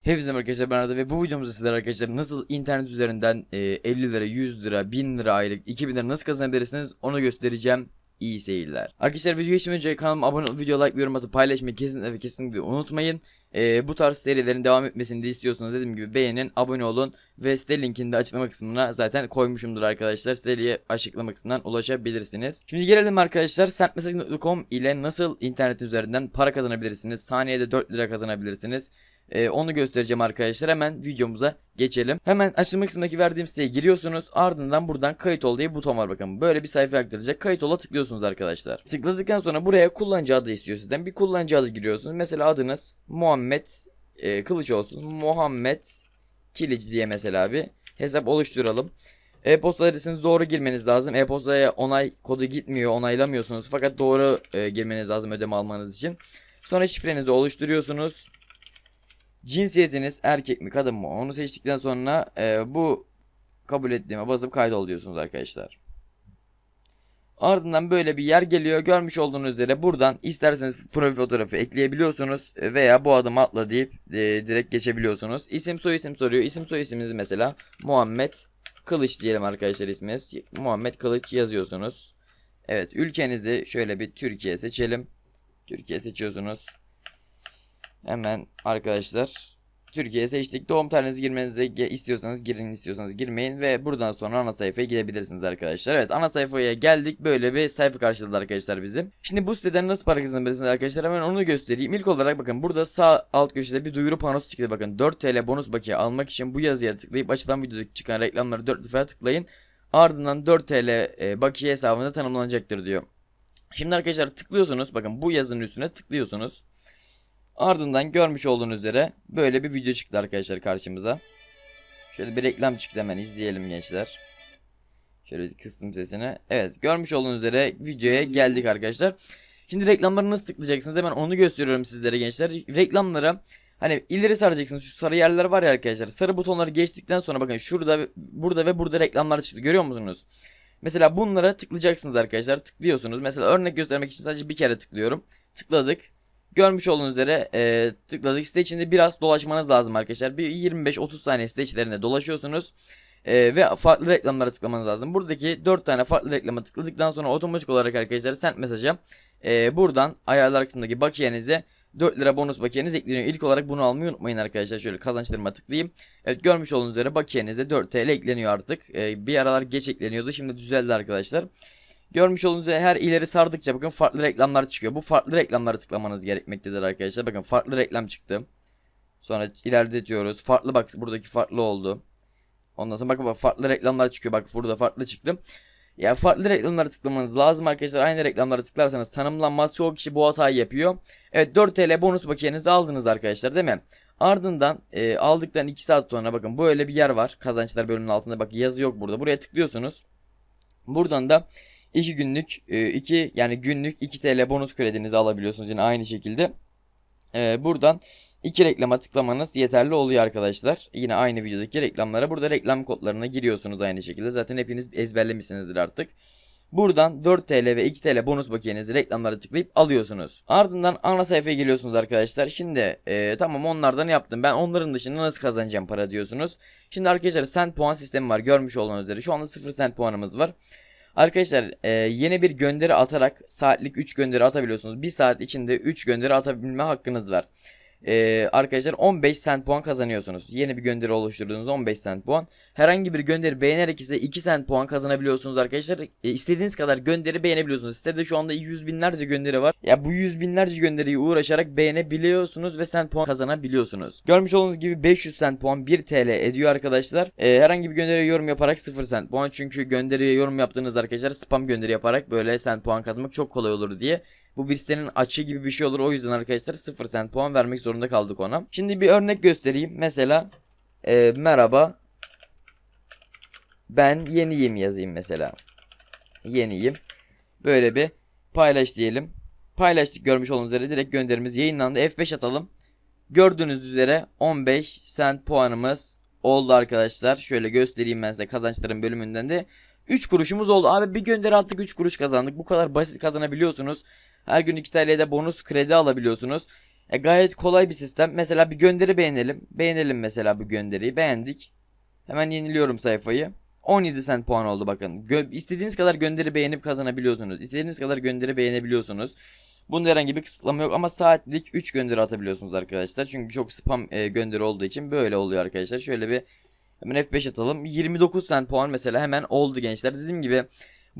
Hepinize arkadaşlar ben Arda ve bu videomuzda sizler arkadaşlar nasıl internet üzerinden e, 50 lira, 100 lira, 1000 lira aylık, 2000 lira nasıl kazanabilirsiniz onu göstereceğim. İyi seyirler. Arkadaşlar video geçmeden önce kanalıma abone olup video like yorum atıp paylaşmayı kesinlikle ve kesinlikle unutmayın. E, bu tarz serilerin devam etmesini de istiyorsanız dediğim gibi beğenin, abone olun ve site linkini de açıklama kısmına zaten koymuşumdur arkadaşlar. Siteye açıklama kısmından ulaşabilirsiniz. Şimdi gelelim arkadaşlar sentmesaj.com ile nasıl internet üzerinden para kazanabilirsiniz. Saniyede 4 lira kazanabilirsiniz. Ee, onu göstereceğim arkadaşlar. Hemen videomuza geçelim. Hemen açılma kısmındaki verdiğim siteye giriyorsunuz. Ardından buradan kayıt ol diye buton var bakın. Böyle bir sayfa aktaracak. Kayıt ola tıklıyorsunuz arkadaşlar. Tıkladıktan sonra buraya kullanıcı adı istiyor sizden. Bir kullanıcı adı giriyorsunuz. Mesela adınız Muhammed e, Kılıç olsun. Muhammed Kiliç diye mesela bir hesap oluşturalım. E-posta adresinizi doğru girmeniz lazım. E-postaya onay kodu gitmiyor, onaylamıyorsunuz. Fakat doğru e, girmeniz lazım ödeme almanız için. Sonra şifrenizi oluşturuyorsunuz. Cinsiyetiniz erkek mi kadın mı onu seçtikten sonra e, bu kabul ettiğime basıp kaydol diyorsunuz arkadaşlar. Ardından böyle bir yer geliyor. Görmüş olduğunuz üzere buradan isterseniz profil fotoğrafı ekleyebiliyorsunuz veya bu adımı atla deyip e, direkt geçebiliyorsunuz. İsim soy isim soruyor. İsim soy isminizi mesela Muhammed Kılıç diyelim arkadaşlar isminiz. Muhammed Kılıç yazıyorsunuz. Evet ülkenizi şöyle bir Türkiye seçelim. Türkiye seçiyorsunuz. Hemen arkadaşlar Türkiye seçtik. Doğum tarihinizi girmenizi istiyorsanız girin istiyorsanız girmeyin ve buradan sonra ana sayfaya gidebilirsiniz arkadaşlar. Evet ana sayfaya geldik. Böyle bir sayfa karşıladı arkadaşlar bizim. Şimdi bu siteden nasıl para kazanabilirsiniz arkadaşlar hemen onu göstereyim. İlk olarak bakın burada sağ alt köşede bir duyuru panosu çıktı. Bakın 4 TL bonus bakiye almak için bu yazıya tıklayıp açılan videoda çıkan reklamları 4 defa tıklayın. Ardından 4 TL e, bakiye hesabınıza tanımlanacaktır diyor. Şimdi arkadaşlar tıklıyorsunuz. Bakın bu yazının üstüne tıklıyorsunuz. Ardından görmüş olduğunuz üzere böyle bir video çıktı arkadaşlar karşımıza. Şöyle bir reklam çıktı hemen izleyelim gençler. Şöyle kıstım sesini. Evet görmüş olduğunuz üzere videoya geldik arkadaşlar. Şimdi reklamları nasıl tıklayacaksınız hemen onu gösteriyorum sizlere gençler. Reklamlara hani ileri saracaksınız şu sarı yerler var ya arkadaşlar. Sarı butonları geçtikten sonra bakın şurada burada ve burada reklamlar çıktı görüyor musunuz? Mesela bunlara tıklayacaksınız arkadaşlar. Tıklıyorsunuz. Mesela örnek göstermek için sadece bir kere tıklıyorum. Tıkladık. Görmüş olduğunuz üzere e, tıkladık. Site içinde biraz dolaşmanız lazım arkadaşlar. Bir 25-30 saniye site içlerinde dolaşıyorsunuz. E, ve farklı reklamlara tıklamanız lazım. Buradaki 4 tane farklı reklama tıkladıktan sonra otomatik olarak arkadaşlar send mesaja e, buradan ayarlar kısmındaki bakiyenize 4 lira bonus bakiyeniz ekleniyor. İlk olarak bunu almayı unutmayın arkadaşlar. Şöyle kazançlarıma tıklayayım. Evet görmüş olduğunuz üzere bakiyenize 4 TL ekleniyor artık. E, bir aralar geç ekleniyordu. Şimdi düzeldi arkadaşlar. Görmüş olduğunuz üzere her ileri sardıkça bakın farklı reklamlar çıkıyor. Bu farklı reklamları tıklamanız gerekmektedir arkadaşlar. Bakın farklı reklam çıktı. Sonra ilerletiyoruz. Farklı bak buradaki farklı oldu. Ondan sonra bakın bak farklı reklamlar çıkıyor. Bak burada farklı çıktı. Ya farklı reklamları tıklamanız lazım arkadaşlar. Aynı reklamları tıklarsanız tanımlanmaz. Çoğu kişi bu hatayı yapıyor. Evet 4 TL bonus bakiyenizi aldınız arkadaşlar değil mi? Ardından e, aldıktan 2 saat sonra bakın böyle bir yer var. Kazançlar bölümünün altında bak yazı yok burada. Buraya tıklıyorsunuz. Buradan da 2 günlük 2 yani günlük 2 TL bonus kredinizi alabiliyorsunuz yine aynı şekilde. E, buradan 2 reklama tıklamanız yeterli oluyor arkadaşlar. Yine aynı videodaki reklamlara burada reklam kodlarına giriyorsunuz aynı şekilde. Zaten hepiniz ezberlemişsinizdir artık. Buradan 4 TL ve 2 TL bonus bakiyenizi reklamlara tıklayıp alıyorsunuz. Ardından ana sayfaya geliyorsunuz arkadaşlar. Şimdi e, tamam onlardan yaptım. Ben onların dışında nasıl kazanacağım para diyorsunuz. Şimdi arkadaşlar sent puan sistemi var. Görmüş olduğunuz üzere. Şu anda 0 sent puanımız var. Arkadaşlar e, yeni bir gönderi atarak saatlik 3 gönderi atabiliyorsunuz. 1 saat içinde 3 gönderi atabilme hakkınız var. Ee, arkadaşlar 15 sent puan kazanıyorsunuz. Yeni bir gönderi oluşturduğunuz 15 sent puan. Herhangi bir gönderi beğenerek ise 2 sent puan kazanabiliyorsunuz arkadaşlar. E, istediğiniz kadar gönderi beğenebiliyorsunuz. Sitede şu anda yüz binlerce gönderi var. Ya bu yüz binlerce gönderiyi uğraşarak beğenebiliyorsunuz ve sent puan kazanabiliyorsunuz. Görmüş olduğunuz gibi 500 sent puan 1 TL ediyor arkadaşlar. Ee, herhangi bir gönderiye yorum yaparak 0 sent puan. Çünkü gönderiye yorum yaptığınız arkadaşlar spam gönderi yaparak böyle sent puan kazanmak çok kolay olur diye. Bu bir sitenin açığı gibi bir şey olur. O yüzden arkadaşlar 0 sent puan vermek zorunda kaldık ona. Şimdi bir örnek göstereyim. Mesela e, merhaba ben yeniyim yazayım mesela. Yeniyim. Böyle bir paylaş diyelim. Paylaştık görmüş olduğunuz üzere direkt gönderimiz yayınlandı. F5 atalım. Gördüğünüz üzere 15 sent puanımız oldu arkadaşlar. Şöyle göstereyim ben size kazançların bölümünden de. 3 kuruşumuz oldu. Abi bir gönderi attık 3 kuruş kazandık. Bu kadar basit kazanabiliyorsunuz. Her gün 2 TL'de bonus kredi alabiliyorsunuz. E, gayet kolay bir sistem. Mesela bir gönderi beğenelim. Beğenelim mesela bu gönderiyi. Beğendik. Hemen yeniliyorum sayfayı. 17 cent puan oldu bakın. Gö- istediğiniz kadar gönderi beğenip kazanabiliyorsunuz. İstediğiniz kadar gönderi beğenebiliyorsunuz. Bunda herhangi bir kısıtlama yok ama saatlik 3 gönderi atabiliyorsunuz arkadaşlar. Çünkü çok spam e, gönderi olduğu için böyle oluyor arkadaşlar. Şöyle bir hemen F5 atalım. 29 cent puan mesela hemen oldu gençler. Dediğim gibi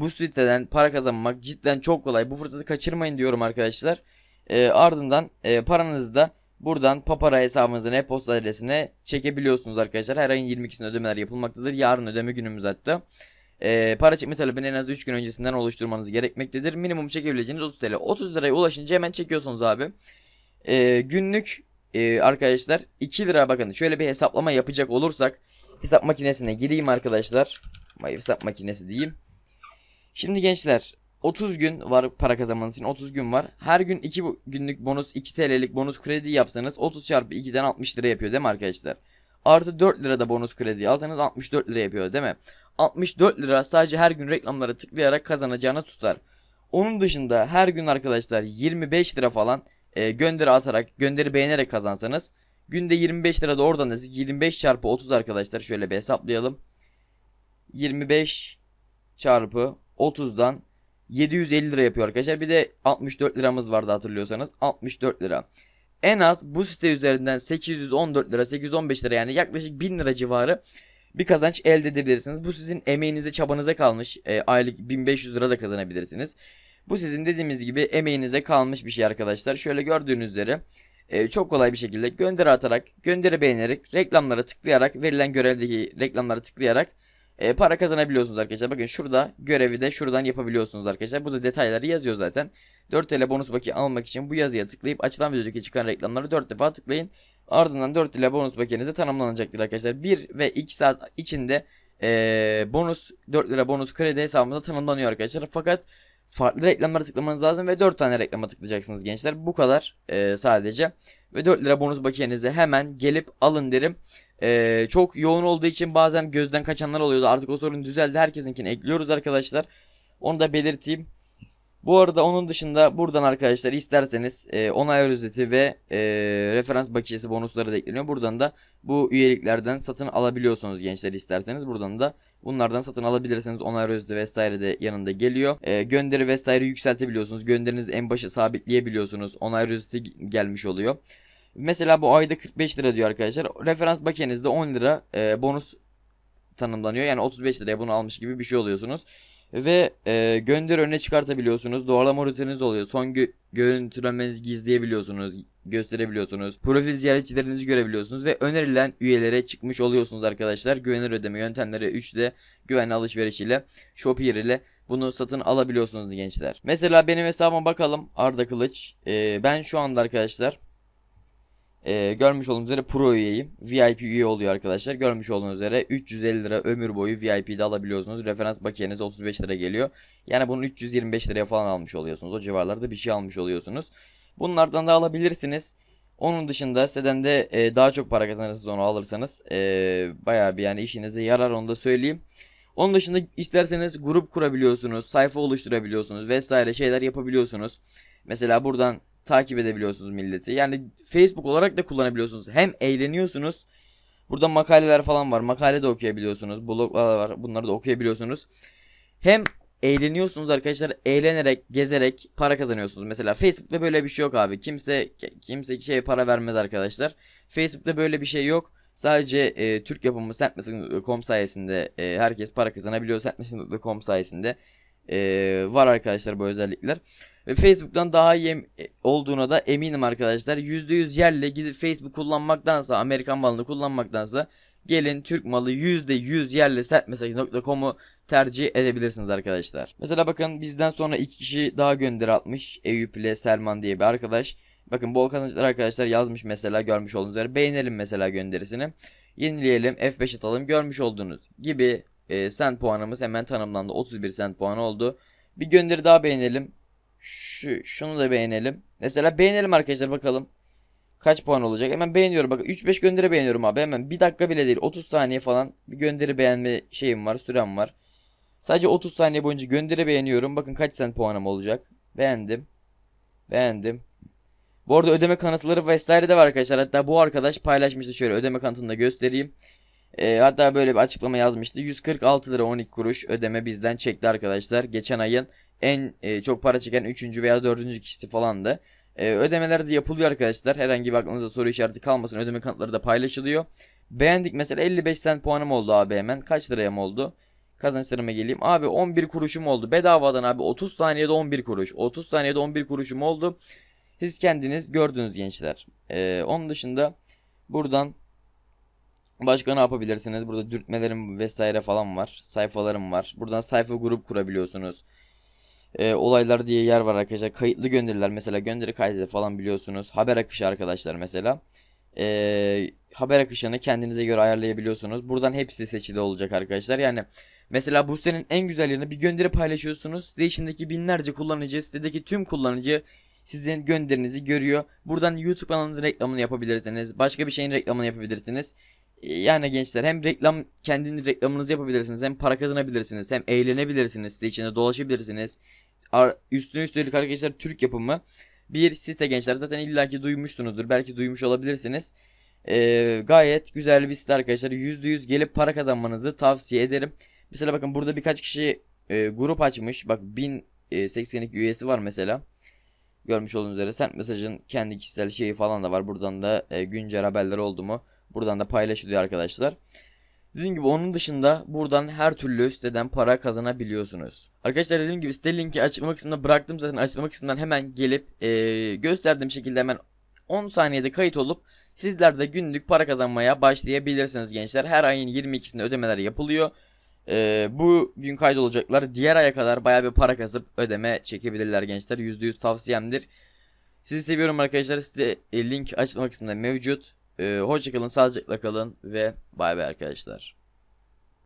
bu siteden para kazanmak cidden çok kolay. Bu fırsatı kaçırmayın diyorum arkadaşlar. E, ardından e, paranızı da buradan Papara hesabınızın e-posta adresine çekebiliyorsunuz arkadaşlar. Her ayın 22'sinde ödemeler yapılmaktadır. Yarın ödeme günümüz hatta. E, para çekme talebini en az 3 gün öncesinden oluşturmanız gerekmektedir. Minimum çekebileceğiniz 30 TL. 30 liraya ulaşınca hemen çekiyorsunuz abi. E, günlük e, arkadaşlar 2 lira bakın şöyle bir hesaplama yapacak olursak hesap makinesine gireyim arkadaşlar. Hesap makinesi diyeyim. Şimdi gençler 30 gün var para kazanmanız için 30 gün var. Her gün 2 günlük bonus 2 TL'lik bonus kredi yapsanız 30 çarpı 2'den 60 lira yapıyor değil mi arkadaşlar? Artı 4 lira da bonus kredi alsanız 64 lira yapıyor değil mi? 64 lira sadece her gün reklamlara tıklayarak kazanacağını tutar. Onun dışında her gün arkadaşlar 25 lira falan e, gönderi atarak gönderi beğenerek kazansanız günde 25 lira da oradan da 25 çarpı 30 arkadaşlar şöyle bir hesaplayalım. 25 çarpı 30'dan 750 lira yapıyor arkadaşlar. Bir de 64 liramız vardı hatırlıyorsanız. 64 lira. En az bu site üzerinden 814 lira 815 lira yani yaklaşık 1000 lira civarı bir kazanç elde edebilirsiniz. Bu sizin emeğinize çabanıza kalmış. E, aylık 1500 lira da kazanabilirsiniz. Bu sizin dediğimiz gibi emeğinize kalmış bir şey arkadaşlar. Şöyle gördüğünüz üzere e, çok kolay bir şekilde gönderi atarak, gönderi beğenerek, reklamlara tıklayarak, verilen görevdeki reklamlara tıklayarak e, para kazanabiliyorsunuz arkadaşlar. Bakın şurada görevi de şuradan yapabiliyorsunuz arkadaşlar. Bu da detayları yazıyor zaten. 4 TL bonus bakiye almak için bu yazıya tıklayıp açılan videodaki çıkan reklamları 4 defa tıklayın. Ardından 4 TL bonus bakiyenize tanımlanacaktır arkadaşlar. 1 ve 2 saat içinde e, bonus 4 lira bonus kredi hesabımıza tanımlanıyor arkadaşlar. Fakat farklı reklamlara tıklamanız lazım ve 4 tane reklama tıklayacaksınız gençler. Bu kadar e, sadece. Ve 4 lira bonus bakiyenize hemen gelip alın derim. Ee, çok yoğun olduğu için bazen gözden kaçanlar oluyordu. Artık o sorun düzeldi. Herkesinkini ekliyoruz arkadaşlar. Onu da belirteyim. Bu arada onun dışında buradan arkadaşlar isterseniz e, onay özeti ve e, referans bakiyesi bonusları da ekleniyor. Buradan da bu üyeliklerden satın alabiliyorsunuz gençler isterseniz. Buradan da bunlardan satın alabilirsiniz. Onay özeti vesaire de yanında geliyor. E, gönderi vesaire yükseltebiliyorsunuz. Gönderinizi en başa sabitleyebiliyorsunuz. Onay özeti gelmiş oluyor. Mesela bu ayda 45 lira diyor arkadaşlar. Referans bakiyenizde 10 lira e, bonus tanımlanıyor. Yani 35 liraya bunu almış gibi bir şey oluyorsunuz. Ve e, gönderi öne çıkartabiliyorsunuz. Doğrulama rutininiz oluyor. Son gö- görüntülemenizi gizleyebiliyorsunuz. Gösterebiliyorsunuz. Profil ziyaretçilerinizi görebiliyorsunuz. Ve önerilen üyelere çıkmış oluyorsunuz arkadaşlar. Güvenilir ödeme yöntemleri 3'de güvenli alışveriş ile Shopier ile bunu satın alabiliyorsunuz gençler. Mesela benim hesabıma bakalım. Arda Kılıç. E, ben şu anda arkadaşlar ee, görmüş olduğunuz üzere pro üyeyim. VIP üye oluyor arkadaşlar. Görmüş olduğunuz üzere 350 lira ömür boyu VIP'de alabiliyorsunuz. Referans bakiyeniz 35 lira geliyor. Yani bunu 325 liraya falan almış oluyorsunuz. O civarlarda bir şey almış oluyorsunuz. Bunlardan da alabilirsiniz. Onun dışında siteden de e, daha çok para kazanırsınız onu alırsanız. E, bayağı bir yani işinize yarar onu da söyleyeyim. Onun dışında isterseniz grup kurabiliyorsunuz, sayfa oluşturabiliyorsunuz vesaire şeyler yapabiliyorsunuz. Mesela buradan takip edebiliyorsunuz milleti. Yani Facebook olarak da kullanabiliyorsunuz. Hem eğleniyorsunuz. Burada makaleler falan var. Makale de okuyabiliyorsunuz. Bloglar var. Bunları da okuyabiliyorsunuz. Hem eğleniyorsunuz arkadaşlar. Eğlenerek, gezerek para kazanıyorsunuz. Mesela Facebook'ta böyle bir şey yok abi. Kimse kimse şeye para vermez arkadaşlar. Facebook'ta böyle bir şey yok. Sadece e, Türk yapımı Sentmesin.com sayesinde e, herkes para kazanabiliyor. Sentmesin.com sayesinde e, var arkadaşlar bu özellikler. Ve Facebook'tan daha iyi e, olduğuna da eminim arkadaşlar. %100 yerle gidip Facebook kullanmaktansa, Amerikan malını kullanmaktansa gelin Türk malı %100 yerli sertmesaj.com'u tercih edebilirsiniz arkadaşlar. Mesela bakın bizden sonra iki kişi daha gönderi atmış. Eyüp ile Selman diye bir arkadaş. Bakın bol kazançlar arkadaşlar yazmış mesela görmüş olduğunuz üzere. Beğenelim mesela gönderisini. Yenileyelim F5 atalım. Görmüş olduğunuz gibi e, sent puanımız hemen tanımlandı. 31 sent puanı oldu. Bir gönderi daha beğenelim. Şu, şunu da beğenelim. Mesela beğenelim arkadaşlar bakalım. Kaç puan olacak? Hemen beğeniyorum. Bakın 3-5 gönderi beğeniyorum abi. Hemen bir dakika bile değil. 30 saniye falan bir gönderi beğenme şeyim var. Sürem var. Sadece 30 saniye boyunca gönderi beğeniyorum. Bakın kaç sent puanım olacak. Beğendim. Beğendim. Bu arada ödeme kanıtları vesaire de var arkadaşlar. Hatta bu arkadaş paylaşmıştı şöyle ödeme kanıtını da göstereyim. Ee, hatta böyle bir açıklama yazmıştı. 146 lira 12 kuruş ödeme bizden çekti arkadaşlar. Geçen ayın en e, çok para çeken 3. veya 4. kişisi falandı. Ee, ödemeler de yapılıyor arkadaşlar. Herhangi bir aklınızda soru işareti kalmasın. Ödeme kanıtları da paylaşılıyor. Beğendik mesela 55 cent puanım oldu abi hemen. Kaç liraya mı oldu? Kazançlarıma geleyim. Abi 11 kuruşum oldu. Bedavadan abi 30 saniyede 11 kuruş. 30 saniyede 11 kuruşum oldu. Siz kendiniz gördünüz gençler. Ee, onun dışında buradan başka ne yapabilirsiniz? Burada dürtmelerim vesaire falan var. Sayfalarım var. Buradan sayfa grup kurabiliyorsunuz. Ee, olaylar diye yer var arkadaşlar. Kayıtlı gönderiler mesela gönderi kaydı falan biliyorsunuz. Haber akışı arkadaşlar mesela. Ee, haber akışını kendinize göre ayarlayabiliyorsunuz. Buradan hepsi seçili olacak arkadaşlar. Yani mesela bu sitenin en güzel yanı bir gönderi paylaşıyorsunuz. Site içindeki binlerce kullanıcı, sitedeki tüm kullanıcı sizin gönderinizi görüyor. Buradan YouTube kanalınızın reklamını yapabilirsiniz. Başka bir şeyin reklamını yapabilirsiniz. Yani gençler hem reklam kendiniz reklamınızı yapabilirsiniz hem para kazanabilirsiniz hem eğlenebilirsiniz site içinde dolaşabilirsiniz. Ar- Üstüne üstelik arkadaşlar Türk yapımı bir site gençler zaten illaki duymuşsunuzdur belki duymuş olabilirsiniz. Ee, gayet güzel bir site arkadaşlar %100 gelip para kazanmanızı tavsiye ederim. Mesela bakın burada birkaç kişi e, grup açmış bak 1082 üyesi var mesela. Görmüş olduğunuz üzere sent mesajın kendi kişisel şeyi falan da var. Buradan da e, güncel haberler oldu mu buradan da paylaşılıyor arkadaşlar. Dediğim gibi onun dışında buradan her türlü siteden para kazanabiliyorsunuz. Arkadaşlar dediğim gibi site linki açıklama kısmında bıraktım zaten açıklama kısmından hemen gelip e, gösterdiğim şekilde hemen 10 saniyede kayıt olup sizler de günlük para kazanmaya başlayabilirsiniz gençler. Her ayın 22'sinde ödemeler yapılıyor. E, bu gün kaydolacaklar diğer aya kadar baya bir para kazıp ödeme çekebilirler gençler. %100 tavsiyemdir. Sizi seviyorum arkadaşlar. Site e, link açıklama kısmında mevcut. E, hoşçakalın, sağlıcakla kalın ve bay bay arkadaşlar.